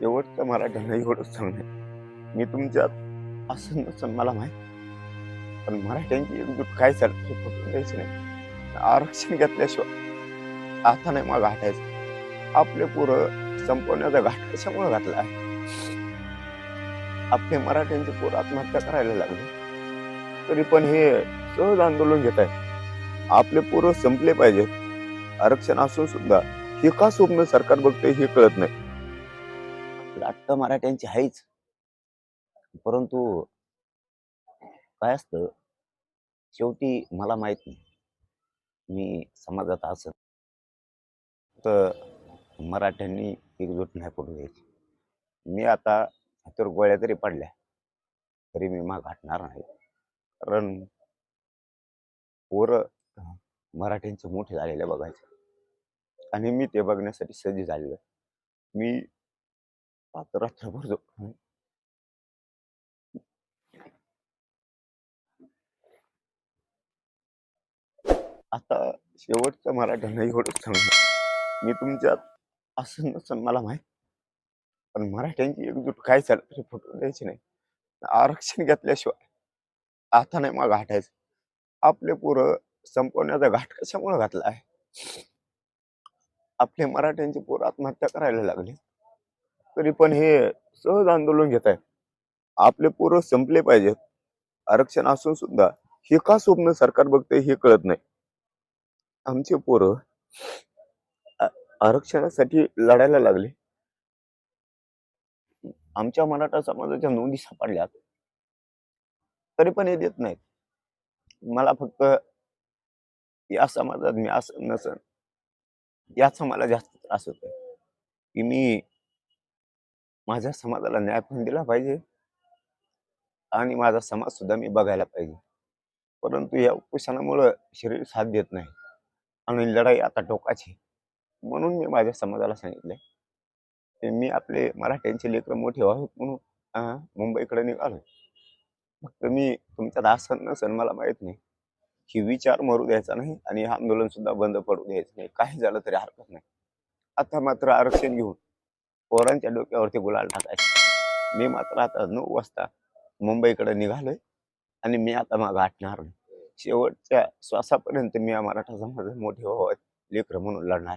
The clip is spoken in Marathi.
शेवटचं मराठ्यांना एवढंच सांगणे. मी तुमच्यात असं नसं मला माहीत पण मराठ्यांची एकजूट काय चालते फुटून द्यायचं नाही. आरक्षण घेतल्याशिवाय आता नाही मग घाटायचं आपले पोरं संपवण्याचा घाट कशामुळे घातला आहे? आपले मराठ्यांचे पोर आत्महत्या करायला लागले. तरी पण हे सहज आंदोलन घेत आहे. आपले पोरं संपले पाहिजेत. आरक्षण असून सुद्धा हे का स्वप्न सरकार बघते हे कळत नाही. लाट मराठ्यांची आहेच परंतु काय असतं शेवटी मला माहीत नाही. मी समाजात असत तर मराठ्यांनी एकजूट नाही करून द्यायची. मी आता हातावर गोळ्या तरी पडल्या तरी मी माग हटणार नाही. कारण पोरं मराठ्यांचे मोठे झालेले बघायचे. आणि मी ते बघण्यासाठी सज्ज झालेलं मी आता रात्रभर झोपलो नाही. आता शेवटचं मराठ्यांना एवढंच सांगणार मी तुमच्यात असं नसन मला माहीत पण मराठ्यांची एकजूट काय झालं तरी फुटून द्यायची नाही आरक्षण घेतल्याशिवाय आता नाही मग घाटायचं आपले पोरं संपवण्याचा घाट कशामुळे घातला आहे आपले मराठ्यांचे पोरं आत्महत्या करायला लागले तरी पण हे सहज आंदोलन घेत आहेत आपले पोरं संपले पाहिजेत. आरक्षण असून सुद्धा हे का स्वप्न सरकार बघते हे कळत नाही. आमचे पोरं आरक्षणासाठी लढायला लागले. आमच्या मराठा समाजाच्या नोंदी सापडल्यात. तरी पण हे देत नाहीत. मला फक्त या समाजात मी असं नसन. याचा मला जास्त त्रास होतोय. की मी माझ्या समाजाला न्याय पण दिला पाहिजे. आणि माझा समाज सुद्धा मी बघायला पाहिजे. परंतु या उपोषणामुळं शरीर साथ देत नाही. आणि लढाई आता टोकाची म्हणून मी माझ्या समाजाला सांगितलंय. की मी आपले मराठ्यांचे लेकर मोठे व्हावेत म्हणून मुंबईकडे निघालो फक्त मी तुमच्यात दासन नसन मला माहीत नाही. की विचार मरू द्यायचा नाही आणि आंदोलन सुद्धा बंद पडू द्यायचं नाही. काही झालं तरी हरकत नाही. आता मात्र आरक्षण घेऊन पोरांच्या डोक्यावरती गुलाल टाकायचे. मी मात्र आता नऊ वाजता मुंबईकडे निघालोय आणि मी आता मग गाठणार नाही. शेवटच्या श्वासापर्यंत मी या मराठा समाजात मोठे व्हावं लेकर म्हणून लढणार.